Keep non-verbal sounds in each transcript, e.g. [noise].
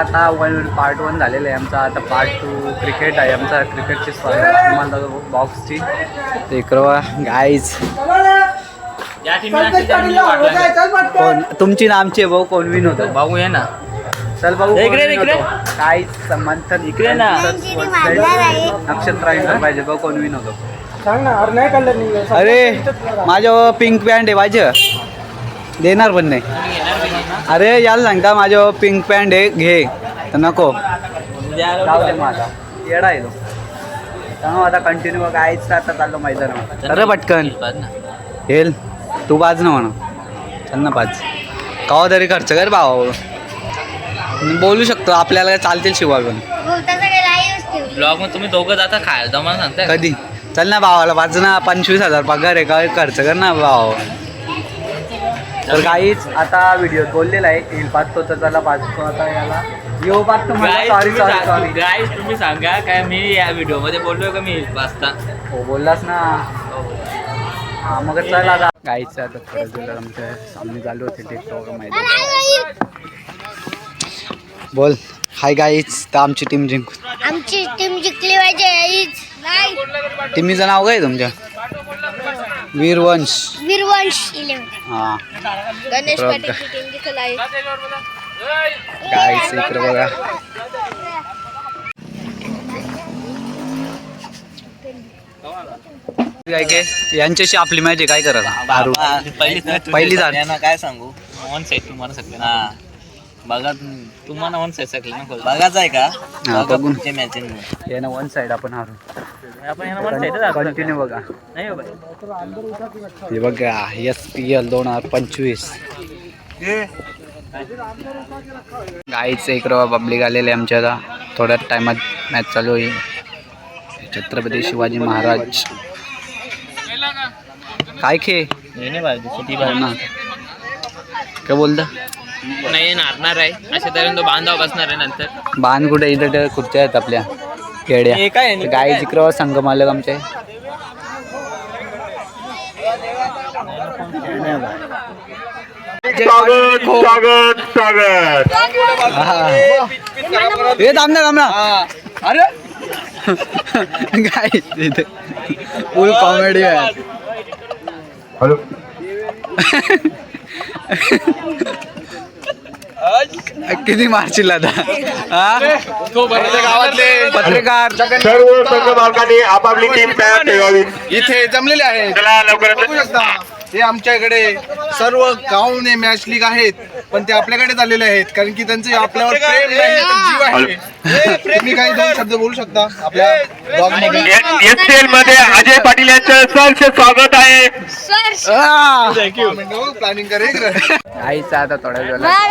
आता one part one झालेलं आहे आमचा. आता पार्ट टू क्रिकेट आहे. आमचा क्रिकेटची स्पर्धा बॉक्सची ते वाटलं. कोण? तुमची नामची आहे भाऊ कोण विन होतं? भाऊ ये ना. चल भाऊ? काहीच मंथन इकडे. ना. नक्षत्र पाहिजे भाऊ कोण विन होतो? सांग ना अरे नाही काढलं अरे माझ्यावर पिंक पॅन्ट आहे पाहिजे? देणार पण नाही. अरे याला सांगता माझ्यावर पिंक पॅन्ट आहे घे. तर नको. येडा आहे तो. त्यामुळे आता कंटिन्यू काहीच आता चाललो मैदान अरे पटकन. हेल तू पाच ना म्हणा. चल ना पाच कवा तरी खर्च कर भावा. बोलू शकतो आपल्याला चालतील शिवाय पण. ब्लॉगमध्ये तुम्ही दोघं जाता खायला तर मला सांगताय कधी? चल ना भावाला पाच ना. पंचवीस हजार पगार आहे काय खर्च कर ना भाव. तर काहीच आता व्हिडिओ बोललेला आहे येईल पाचतो तर त्याला पाचतो आता याला. येऊ पाचतो मला सॉरी सॉरी सॉरी गाईज तुम्ही सांगा काय मी या व्हिडिओमध्ये बोललोय का मी? वाचता हो बोललास ना. हा मग चल आता गाईच आता थोडं दिलं आमच्या सामने चालू होते ते माहिती बोल. हाय गाईच तर आमची टीम जिंकू. आमची टीम जिंकली पाहिजे टीमीचं नाव काय आहे तुमच्या? वीरवंश वीरवंश हां गणेश बरोबर. पाटीलची टीम जिंकल आहे गाईच इकडे बघा काय काय यांच्याशी आपली मॅच आहे काय करायला पहिली पहिली झाली. यांना काय सांगू वन साईड तुम्हाला सगळं ना हा बघा तुम्हाला वन साईड ना खोल. बघाच आहे का? हा, बघा बघून. यानं वन साइड आपण हारू आपण यांना वन साईड कंटिन्यू बघा. नाही हो. हे बघा एस पी एल दोन हजार पंचवीस. गाईच इकडं पब्लिक आलेले आमच्या आता थोड्याच टायमात मॅच चालू होईल. छत्रपती शिवाजी महाराज. काय खे नाही दुसरी हो. ना काय बोलता? नाही नारणार आहे. अशा तऱ्हेने तो बांधाव बसणार आहे नंतर. बाण कुठे? इथं त्या खुर्च्या आहेत आपल्या. केड्या. हे काय आहे? गाई इकडं संघ मालक आमचे. स्वागत स्वागत स्वागत. हा. थांब ना थांब ना. अरे. काय इथे. फुल कॉमेडी आहे. हॅलो. [laughs] किती मारशील आता? पत्रकार. सर्व संघ मालकांनी आपापली टीम तयार ठेवावी. इथे जमलेले आहेत. चला लवकरात हे आमच्याकडे सर्व गावने मॅच लीग आहेत पण ते आपल्याकडे आलेले आहेत कारण की त्यांचे आपल्यावर प्रेम नाही तर जीव आहे. [laughs] तुम्ही काही दोन शब्द बोलू शकता आपल्या blog मध्ये. एस एलमध्ये अजय पाटील यांचं सहर्ष स्वागत आहे. प्लॅनिंग करे आईचं आता थोड्या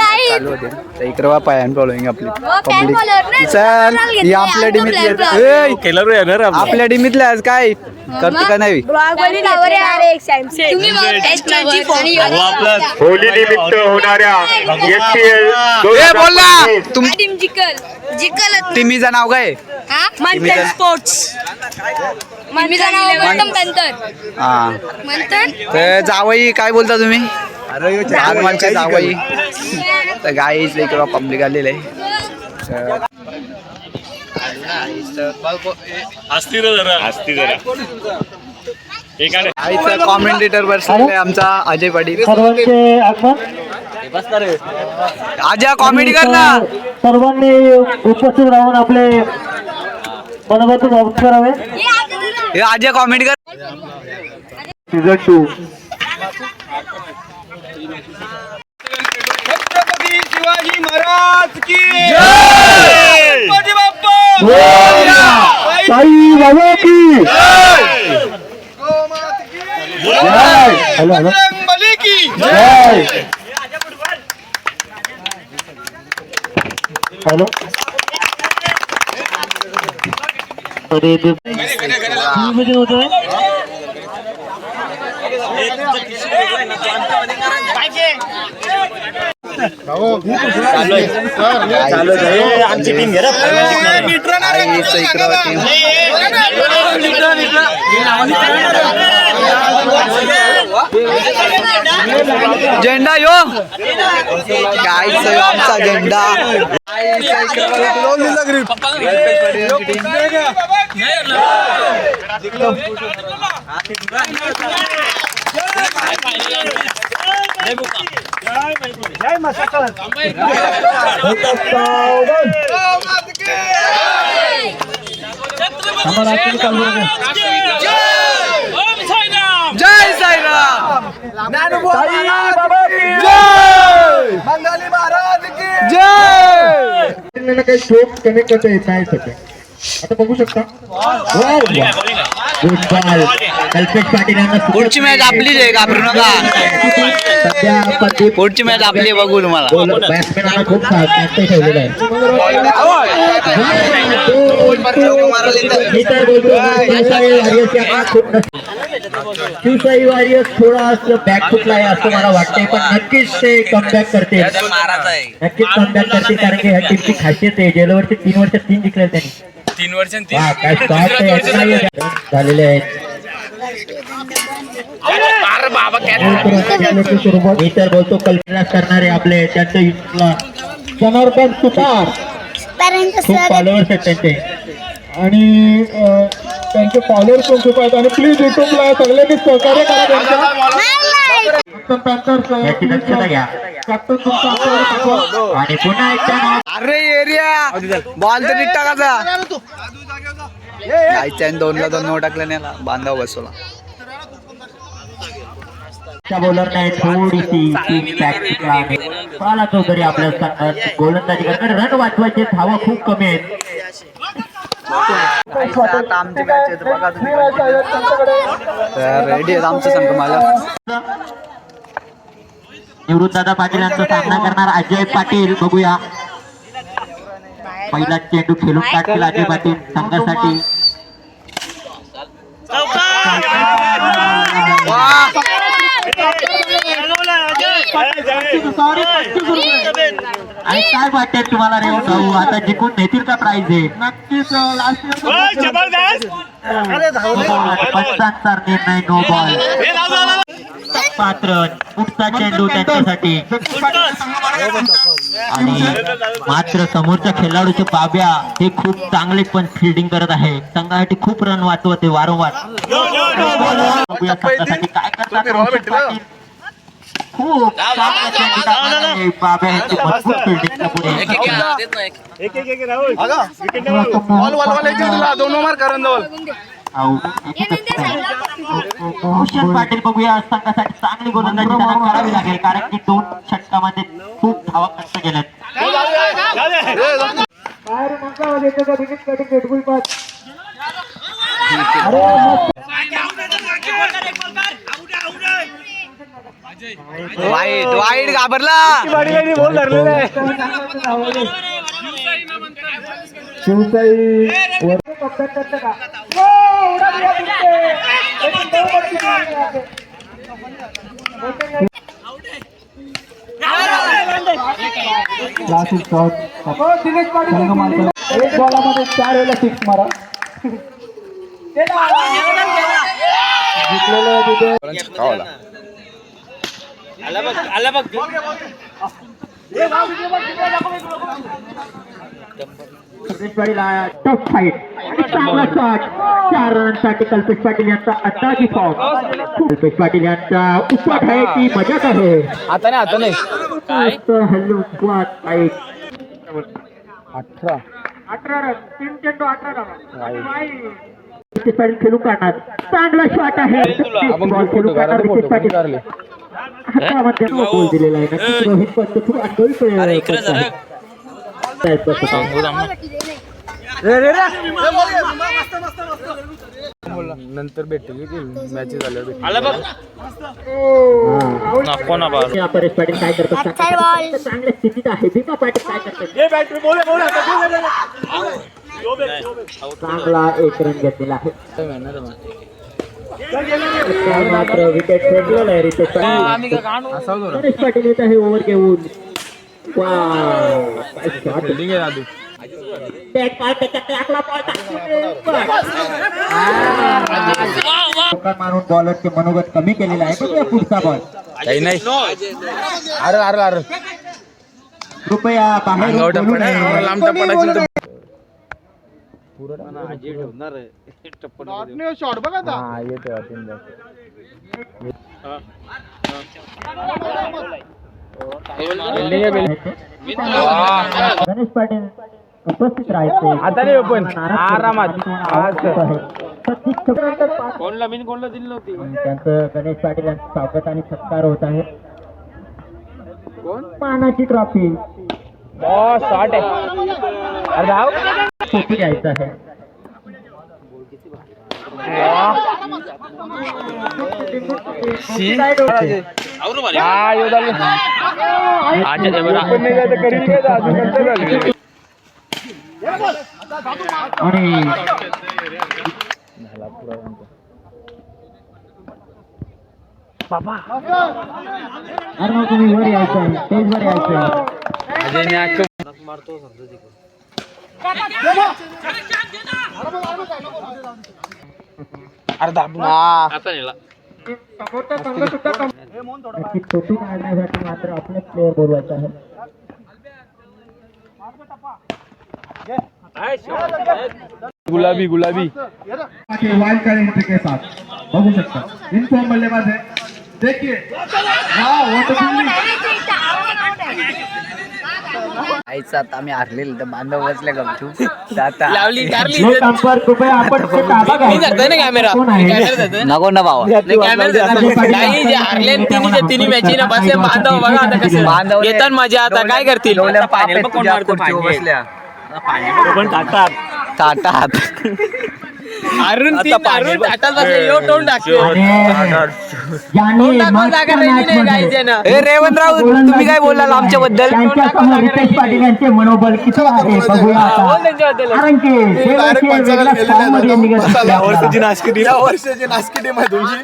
आई. चालू होते तर इकडे वा पायान फॉलोईंग आपली. पब्लिक चल ही आपल्या डिमीतली आहेत. ए, आपल्या डिमीतल्या आहेत काय? करतो का नाही? होली निमित्त होणाऱ्या जिकल. टीमीचं नाव काय? मंथन स्पोर्ट्स. हा. तर जावई काय बोलता तुम्ही? हनुमानचे जावई. तर गाईच इकडं पब्लिक आलेले आहे. आईचा कॉमेंटेटर बसलेला आहे आमचा अजय पाटील. आजा कॉमेडी कर ना. सर्वांनी उपस्थित राहून आपले मनोभातून स्वागत करावे. हे आजा कॉमेडी कर. सीझन टू छत्रपती शिवाजी महाराज की साई बाबा की गोमाता की हॅलो हॅलो बजरंगबली की हॅलो भूमिपूजन होतोय आमची टीम team. झेंडा यो कायच आमचा झेंडा जय साईराम बंगाली महाराज की जय काही शोक कनेक्ट करता येत नाही सध्या आता बघू शकता कल्पेश पाटील यांना सुपर पुढची मॅच आपलीच आहे घाबरू नका. पुढची मॅच आपली बघू तुम्हाला बॅट्समॅनांना खूप शांत ठेवलेला आहे मी तर बोलतो शिवशाही वॉरियर्स यांना खूप नस- शिवशाही वॉरियर्स थोडा असं बॅक फुटला आहे असं मला वाटतंय पण नक्कीच ते कमबॅक करतील. नक्कीच कमबॅक करतील कारण की ह्या टीमची खासियत आहे. गेल्या वर्षी तीन वर्ष तीन जिंकले त्यांनी. तीन वर्ष. झालेले आहेत. मी तर बोलतो कल्पना करणारे आपले त्यांच्या समर्पण जनार्दन सुतार खूप फॉलोअर्स आहेत त्यांचे आणि त्यांचे फॉलोअर्स पण खूप आहेत आणि प्लीज युट्यूबला सगळ्यांनी सहकार्य करा त्यांच्या आणि पुन्हा एकदा अरे एरिया. बॉल तर नीट टाकायचा जायचं दोनला दोन नो टाकल्याने बांधाव बसवला. त्या बॉलरने थोडीशी पाला चौधरी आपल्या संघात गोलंदाजी करणार रन वाचवायचे धावा खूप कमी आहेत. आता आमची मॅच आहे तर बघा तुम्ही रेडी आहे आमचं संघ मला निवृत्तदादा पाटील यांचा सामना करणार अजय पाटील. बघूया. पहिला चेंडू खेळून टाकतील अजय पाटील संघासाठी. आणि काय वाटते तुम्हाला रे भाऊ? आता जिंकून नेतील का प्राइज आहे नक्कीच पंचांचा निर्णय नो बॉल पात्र पुढचा चेंडू त्यांच्यासाठी आणि मात्र समोरच्या खेळाडूचे बाब्या हे खूप चांगले पण फिल्डिंग करत आहे. संघासाठी खूप रन वाचवत आहे वारंवार. काय करतात. खूप. बाब्या यांची फिल्डिंग दोन भूषण पाटील बघूया संघासाठी चांगली गोलंदाजी त्यांना करावी लागेल कारण की दोन षटकामध्ये खूप धावा कष्ट गेल्यात वाईट वाईट घाबरला. एक बॉलामध्ये चार वेळेला सिक्स मारा. जिंकलेलं तिथे कल्पेश पाटील टफ फाईट आणि चांगला शॉट चार रनसाठी कल्पेश पाटील यांचा अंदाजी फॉर्म कल्पेश पाटील यांचा उपवास आहे ती मजाच आहे. आता नाही आता नाही. मस्त हल्ली उपवास आहे. अठरा. रन तीन चेंडू अठरा रन पाटील खेळून काढणार चांगला शॉट आहे. बॉल खेळून काढणार रितेश पाटील. हातामध्ये गोल दिलेला आहे. रोहित पंत खूप पंच आहे. हा. परेश पाटील काय करतात. चांगल्या स्थितीत आहे. भीमा पाटील काय करतात? चांगला एक रन घेतलेला आहे. मात्र विकेट फेकलेला आहे रितेश पाटील. परेश पाटील येत आहे ओव्हर घेऊन. मारून बॉलरचे मनोगत कमी केलेलं आहे. पुढचा बॉल काही नाही. अरे अरे अरे कृपया बाहेर. शॉट बघा गणेश पाटील उपस्थित राहायचे. आता नाही पण आरामात. त्यांचं गणेश पाटील यांचं स्वागत आणि सत्कार होत आहे. मानाची ट्रॉफी सोपी घ्यायचं आहे. काय डोके? आणि अरे मग तुम्ही वर यायचं आहे स्टेज वर यायचं नेला काढण्यासाठी मात्र आपलेच प्लेअर बोलवायचा आहे वाइल्ड कार्ड एंट्री के साथ बघू शकता इनफॉर्म बल्लेबाज है देखिए हाँ वो तो आईचं आता आम्ही हारलेलं तर बांधव बसले गपचूप आता लावली कारली लोक अंपर कृपया आपण ते ताबा मी घ्यायचा. जातोय ना कॅमेरा जातोय नको ना भावा. कॅमेरा जातोय काही जे हारले तिन्ही तिन्ही मॅची ना बसले. बांधव बघा आता कसं बांधव येतात मजा आता काय करतील? डोल्या पापेत तुझ्या खुर्चीवर बसल्या? ताटात अरुण तीन अरुण बसले यो तोंड ए रेवणराव तुम्ही काय बोलाल आमच्याबद्दल? त्यांच्यासमोर रितेश पाटील यांचे मनोबल किती आहे? बघूया कारण की. वर्षाची नासकी या वर्षाची नासकी टीम आहे तुमची.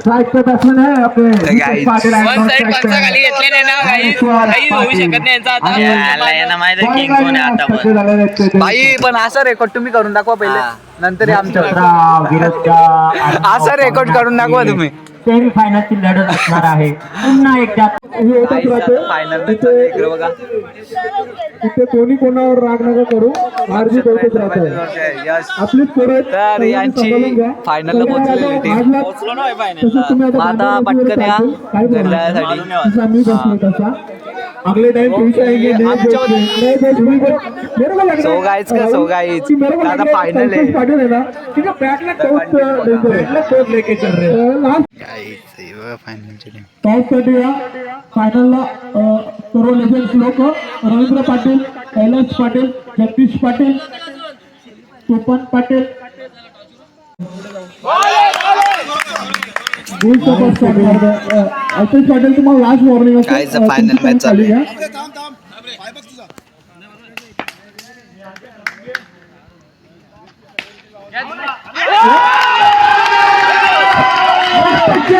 स्ट्राइक पे बैट्समैन है अपने guys. Ritesh Patil and one side non-strike पंचा पे खाली घेतले नाही ना काही काही होऊ शकत नाही यांचा आता. बॉलिंग लाईन सज्ज झालेले आहेत ते. बाई पण असा रेकॉर्ड तुम्ही करून दाखवा पहिले. नंतर आमच्या असा रेकॉर्ड करून दाखवा तुम्ही. सेमी फायनलची लढत असणार आहे. पुन्हा एकदा हे येतच राहते फायनल कोणी कोणावर राग नका करू. हारजीत होतच राहते आपली आहेत. तर यांची. फायनलला पोहोचलेली आता टीम. आता आता पटकन या. आम्ही बसलो तसा. अगले टाइम मेरे को लग रहा So guys का, so guys. कि मेरे को लग दादा रहा है final है. संतोष पाटिल है ना ठीक है बैटला लेके चल रहे साठी या. फायनलला अ, सर्व लोक. रवींद्र पाटील कैलास पाटील जगदीश पाटील सोपन पाटील. पाटील तुम्हाला last warning the final match चालू आहे. Pankaj Patil Nothing not allowed my uh, और ते पाटीलला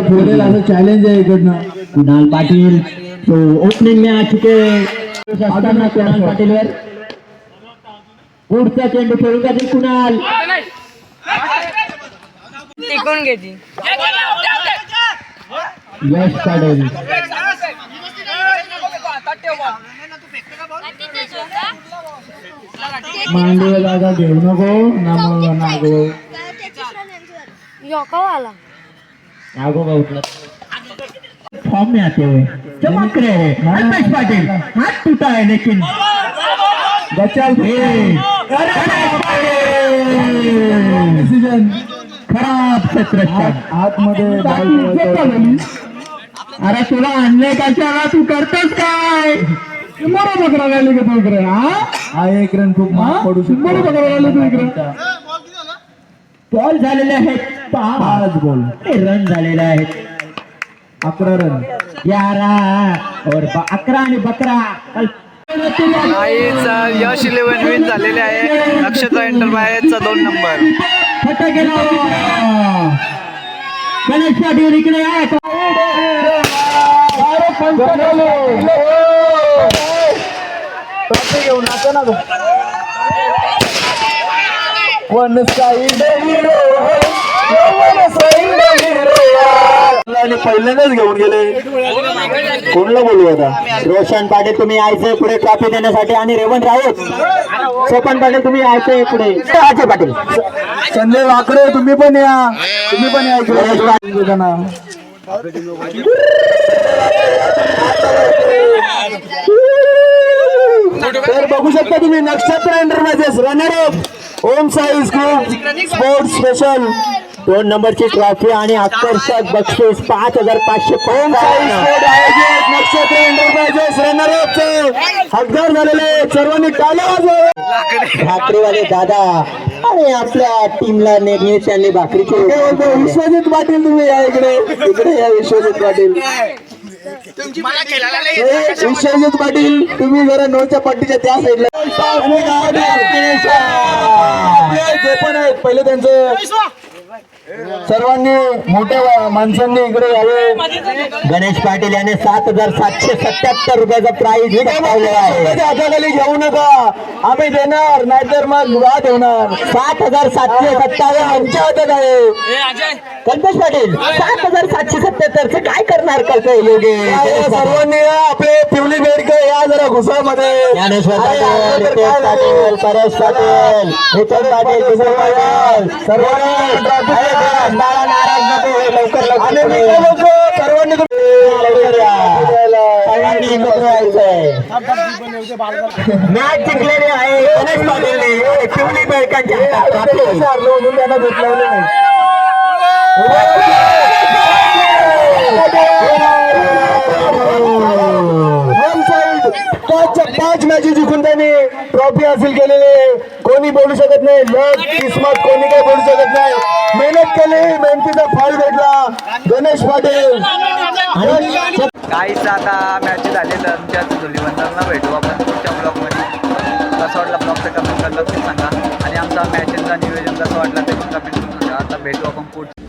फोडेल असं चॅलेंज आहे इकडनं कुणाल पाटील तो ओपनिंग में आ चुके असताना कुणाल पाटीलवर पुढचा चेंडू खेळू का कुणाल? टिकून घ्यायची यश मांडीला जागा घेऊ नको नाम नागो. आगो का उठला? फॉर्म में आते हुए चमक रहे हैं अल्पेश पाटिल हाथ टूटा है लेकिन. बचाव डिसिजन खराब क्षेत्ररक्षण आतमध्ये अरे तुला आणलंय कशाला तू करतोस काय? बरं बकरा राहिली का तू इकडे? हा? हा एक रन खूप महाग पडू शकतो. राहिली तू इकडे? बॉल झालेले आहेत. पाच. बॉल रन झालेले आहेत. अकरा रन. और ब- अकरा आणि बकरा. यश इलेव्हन विन झालेले आहे. नक्षत्र एंटरप्राइजचा दोन नंबर फटाके गणेश पाटील इकडे घेऊन नाचा ना तू. साईड पहिल्यांदाच घेऊन गेले. कोणला बोलू आता? रोशन पाटील तुम्ही यायचे पुढे ट्रॉफी देण्यासाठी आणि रेवंत राऊत. सोपन पाटील तुम्ही यायचे पुढे. अजय पाटील. संजय वाकडे तुम्ही पण या. तुम्ही पण या इकडे. ना. तर बघू शकता तुम्ही Nakshatra enterprises runner up Om Sai school sports special दोन नंबरची ट्रॉफी आणि आकर्षक बक्षीस पाच हजार पाचशे हकदार झालेले सर्वांनी भाकरीवाले दादा आणि आपल्या टीमला नेत्यांनी भाकरीची विश्वजित पाटील तुम्ही या इकडे. इकडे या विश्वजित पाटील. विश्वजित पाटील तुम्ही जरा नोच्या पट्टीच्या त्या साईडला जे पण आहेत पहिले त्यांचं सर्वांनी मोठ्या माणसांनी इकडे यावे. गणेश पाटील याने सात हजार सातशे सत्याहत्तर रुपयाचा स्वतःच्या हाताखाली घेऊ नका. आम्ही देणार नाहीतर मग वाद होणार सात हजार सातशे सत्तावन्न आमच्या हातात आहे. कल्पेश पाटील सात हजार सातशे सत्याहत्तर काय करणार कल्पेश काय सर्वांनी या, आपले पिवली बेडकर या जरा घुसामध्ये ज्ञानेश्वर पाटील परेश पाटील नितीन पाटील किशोर पाटील. सर्वांनी मॅच जिंकलेली आहे गणेश पाटीलने पैसे हरलो म्हणून त्यांना भेटलेलं नाही. पाचच्या पाच मॅचेस जिंकून त्यांनी ट्रॉफी हासिल केलेली आहे. कोणी बोलू शकत नाही. लक किस्मत कोणी काही बोलू शकत नाही. मेहनत केली मेहनतीचा फळ भेटला. गणेश पाटील. काहीच आता मॅच झाले तर आमच्या धुलीवंदरला भेटू आपण पुढच्या ब्लॉगमध्ये कसं वाटला ब्लॉगचं कमेंट करून नक्की सांगा. आणि आमचा मॅचेसचा नियोजन कसं वाटलं ते पण कमेंट करून सांगा. आता भेटू आपण पुढच्या